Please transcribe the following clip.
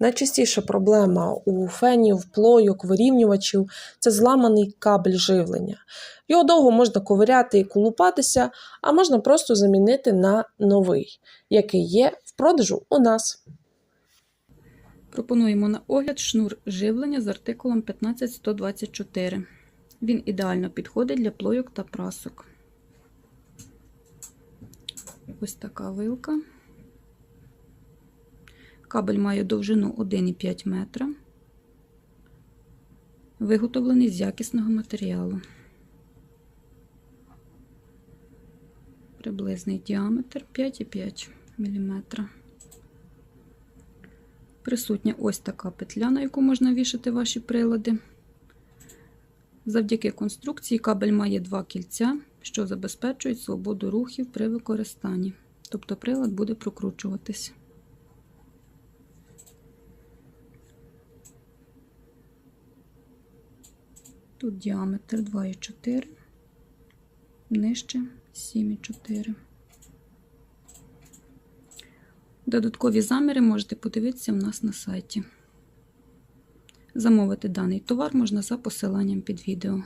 Найчастіша проблема у фенів, плойок, вирівнювачів це зламаний кабель живлення. Його довго можна ковиряти і колупатися, а можна просто замінити на новий, який є в продажу у нас. Пропонуємо на огляд шнур живлення з артикулом 15124. Він ідеально підходить для плойок та прасок. Ось така вилка. Кабель має довжину 1,5 метра. Виготовлений з якісного матеріалу. Приблизний діаметр 5,5 мм. Присутня ось така петля, на яку можна вішати ваші прилади. Завдяки конструкції кабель має два кільця, що забезпечують свободу рухів при використанні. Тобто прилад буде прокручуватись. Тут діаметр 2,4, нижче 7,4. Додаткові заміри можете подивитися в нас на сайті. Замовити даний товар можна за посиланням під відео.